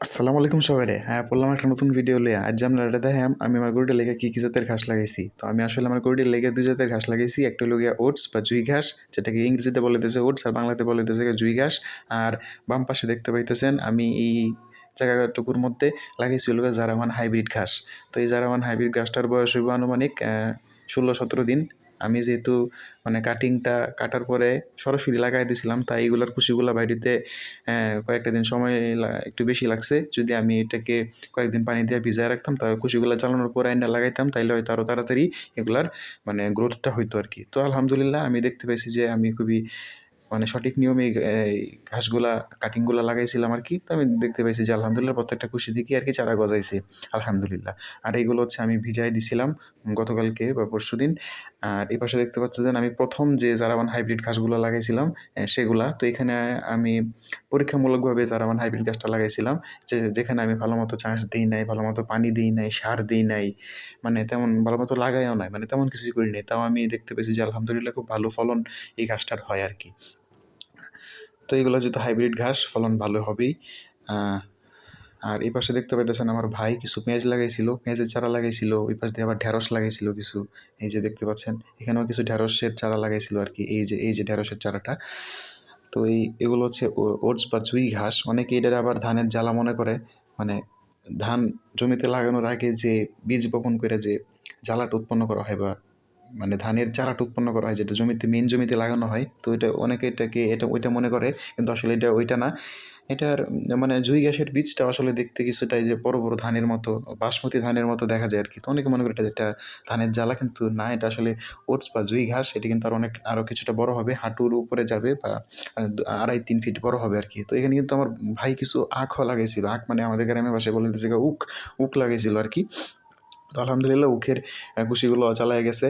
আসসালামু আলাইকুম সবাই রে হ্যাঁ বললাম একটা নতুন ভিডিও লিয়ে আজ আমরা এটা দেখাম আমি আমার গরুটির লেগে কী কী জাতের ঘাস লাগাইছি। তো আমি আসলে আমার গরুটির লেগে দুই জাতের ঘাস লাগাইছি। একটা হলো গিয়া ওটস বা জুই ঘাস, যেটাকে ইংরেজিতে বলিতেছে ওটস আর বাংলাতে বলিতেছে গিয়া জুই ঘাস। আর বাম পাশে দেখতে পাইতেছেন, আমি এই জায়গাটুকুর মধ্যে লাগাইছি হলো গিয়া জারামান হাইব্রিড ঘাস। তো এই জারামান হাইব্রিড ঘাসটার বয়স হইব আনুমানিক ষোলো সতেরো দিন। আমি যেহেতু মানে কাটিংটা কাটার পরে সরাসরি লাগাই দিয়েছিলাম, তাই এগুলোর কুশিগুলো বাইরেতে কয়েকটা দিন সময় একটু বেশি লাগছে। যদি আমি এটাকে কয়েকদিন পানি দিয়ে ভিজায় রাখতাম, তাহলে কুশিগুলো চালানোর পরে আইনা লাগাইতাম, তাইলে হয়তো আরও তাড়াতাড়ি এগুলার মানে গ্রোথটা হইতো আর কি তো আলহামদুলিল্লাহ, আমি দেখতে পেয়েছি যে আমি খুবই মানে সঠিক নিয়মে এই ঘাসগুলা কাটিংগুলা লাগাইছিলাম আর কি, তো আমি দেখতে পাইছি যে আলহামদুলিল্লাহ প্রত্যেকটা খুশি দিকে আর কি চারা গজাইছে, আলহামদুলিল্লাহ। আর এইগুলো হচ্ছে আমি ভিজাই দিছিলাম গতকালকে বা পরশু দিন। আর এই পাশে দেখতে পাচ্ছেন আমি প্রথম যে জারামান হাইব্রিড ঘাসগুলো লাগাইছিলাম সেগুলা, তো এখানে আমি পরীক্ষামূলকভাবে জারামান হাইব্রিড গাছটা লাগাইছিলাম, যে, যেখানে আমি ভালো মতো চাষ দিই নাই ভালো মতো পানি দিই নাই, সার দিই নাই মানে তেমন ভালো মতো লাগাইও নাই মানে তেমন কিছুই করি নাই। তাও আমি দেখতে পেয়েছি যে আলহামদুলিল্লাহ খুব ভালো ফলন এই ঘাসটার হয় আর কি। তো এগুলো যেহেতু হাইব্রিড ঘাস, ফলন ভালো হবেই। আর এই পাশে দেখতে পাইতেছেন আমার ভাই কিছু পেঁয়াজ লাগাইছিল, পেঁয়াজের চারা লাগাইছিল, ওই পাশ দিয়ে আবার ঢেঁড়স লাগাইছিল কিছু। এই যে দেখতে পাচ্ছেন, এখানেও কিছু ঢেঁড়সের চারা লাগাইছিল আর কি এই যে এই যে ঢেঁড়সের চারাটা। তো এই, এগুলো হচ্ছে ওটস বা জুই ঘাস। অনেকে এটার আবার ধানের জ্বালা মনে করে মানে ধান জমিতে লাগানোর আগে যে বীজ বপন করে যে জ্বালাটা উৎপন্ন করা হয় বা মানে ধানের চারাটা উৎপন্ন করা হয়, যেটা জমিতে মেন জমিতে লাগানো হয়, তো এটা অনেকে এটাকে, এটা, ওইটা মনে করে, কিন্তু আসলে এটা ওইটা না। এটার মানে জুই ঘাসের বীজটা আসলে দেখতে কিছুটা এই যে বড় বড় ধানের মতো, বাসমতি ধানের মতো দেখা যায় আর কি তো অনেকে মনে করে এটা যেটা ধানের জ্বালা, কিন্তু না, এটা আসলে ওটস বা জুই ঘাস, এটি কিন্তু আর অনেক আরও কিছুটা বড় হবে, হাঁটুর উপরে যাবে বা আড়াই, তিন ফিট বড় হবে আর কি তো এখানে কিন্তু আমার ভাই কিছু আখও লাগাইছিল, আখ মানে আমাদের গ্রামের ভাষায় বলে উক উক লাগাইছিল আর কি তো আলহামদুলিল্লাহ, উখের কুশিগুলো চালায় গেছে।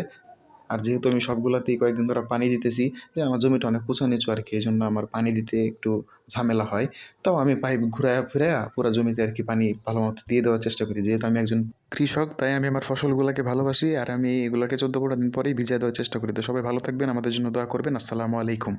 আর যেহেতু আমি সবগুলাতেই কয়েকদিন ধরে পানি দিতেছি, যে আমার জমিটা অনেক উঁচা নিচু আর কি এই জন্য আমার পানি দিতে একটু ঝামেলা হয়। তাও আমি পাইপ ঘুরায় ফিরায়া পুরো জমিতে আর কি পানি ভালো মতো দিয়ে দেওয়ার চেষ্টা করি। যেহেতু আমি একজন কৃষক, তাই আমি আমার ফসলগুলোকে ভালোবাসি আর আমি এগুলোকে চোদ্দ পনেরো দিন পরেই ভিজিয়ে দেওয়ার চেষ্টা করি। তো সবাই ভালো থাকবেন, আমাদের জন্য দোয়া করবেন। আসসালামু আলাইকুম।